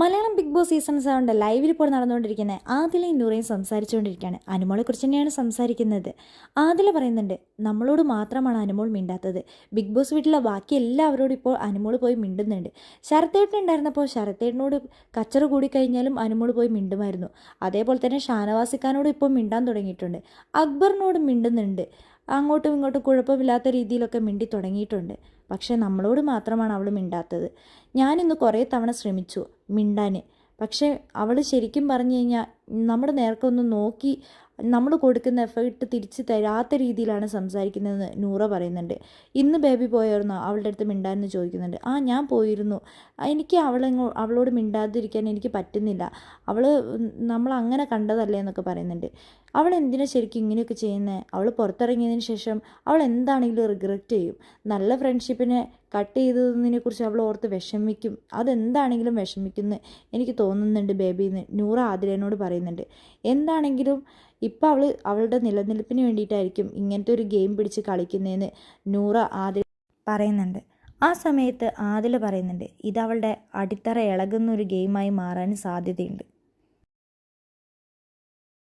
Malayalam big boss season സെവന്റെ ലൈവിൽ ഇപ്പോൾ നടന്നുകൊണ്ടിരിക്കുന്ന ആദിലയും നൂറയും സംസാരിച്ചുകൊണ്ടിരിക്കുകയാണ്. അനുമോളെക്കുറിച്ച് തന്നെയാണ് സംസാരിക്കുന്നത്. ആദില പറയുന്നുണ്ട് നമ്മളോട് മാത്രമാണ് അനുമോൾ മിണ്ടാത്തത്. ബിഗ് ബോസ് വീട്ടിലെ ബാക്കി എല്ലാവരോടും ഇപ്പോൾ അനുമോൾ പോയി മിണ്ടുന്നുണ്ട്. ശരത്തേട്ടൻ ഉണ്ടായിരുന്നപ്പോൾ ശരത്തേട്ടനോട് കച്ചറ കൂടിക്കഴിഞ്ഞാലും അനുമോൾ പോയി മിണ്ടുമായിരുന്നു. അതേപോലെ തന്നെ ഷാനവാസിക്കാനോട് ഇപ്പോൾ മിണ്ടാൻ തുടങ്ങിയിട്ടുണ്ട്. അക്ബറിനോട് മിണ്ടുന്നുണ്ട്. അങ്ങോട്ടും ഇങ്ങോട്ടും കുഴപ്പമില്ലാത്ത രീതിയിലൊക്കെ മിണ്ടി തുടങ്ങിയിട്ടുണ്ട്. പക്ഷേ നമ്മളോട് മാത്രമാണ് അവൾ മിണ്ടാത്തത്. ഞാനിന്ന് കുറേ തവണ ശ്രമിച്ചു മിണ്ടാൻ പക്ഷേ അവൾ ശരിക്കും പറഞ്ഞു കഴിഞ്ഞാൽ നമ്മുടെ നേർക്കൊന്ന് നോക്കി നമ്മൾ കൊടുക്കുന്ന എഫേർട്ട് തിരിച്ച് തരാത്ത രീതിയിലാണ് സംസാരിക്കുന്നതെന്ന് നൂറ പറയുന്നുണ്ട്. ഇന്ന് ബേബി പോയായിരുന്നോ? അവളുടെ അടുത്ത് മിണ്ടാന്ന് ചോദിക്കുന്നുണ്ട്. ആ ഞാൻ പോയിരുന്നു. എനിക്ക് അവളെ അവളോട് മിണ്ടാതിരിക്കാൻ എനിക്ക് പറ്റുന്നില്ല. അവൾ നമ്മൾ അങ്ങനെ കണ്ടതല്ലേ എന്നൊക്കെ പറയുന്നുണ്ട്. അവൾ എന്തിനാ ശരിക്കും ഇങ്ങനെയൊക്കെ ചെയ്യുന്നത് അവൾ പുറത്തിറങ്ങിയതിന് ശേഷം അവൾ എന്താണെങ്കിലും റിഗ്രറ്റ് ചെയ്യും. നല്ല ഫ്രണ്ട്ഷിപ്പിനെ കട്ട് ചെയ്തതിനെ കുറിച്ച് അവൾ ഓർത്ത് വിഷമിക്കും. അതെന്താണെങ്കിലും വിഷമിക്കുന്നു എനിക്ക് തോന്നുന്നുണ്ട് ബേബി നൂറ ആതിരേനോട് പറയുന്നുണ്ട്. എന്താണെങ്കിലും ഇപ്പം അവൾ അവളുടെ നിലനിൽപ്പിന് വേണ്ടിയിട്ടായിരിക്കും ഇങ്ങനത്തെ ഒരു ഗെയിം പിടിച്ച് കളിക്കുന്നതെന്ന് നൂറ ആദിൽ പറയുന്നുണ്ട്. ആ സമയത്ത് ആദിൽ പറയുന്നുണ്ട് ഇത് അവളുടെ അടിത്തറ ഇളകുന്ന ഒരു ഗെയിമായി മാറാൻ സാധ്യതയുണ്ട്.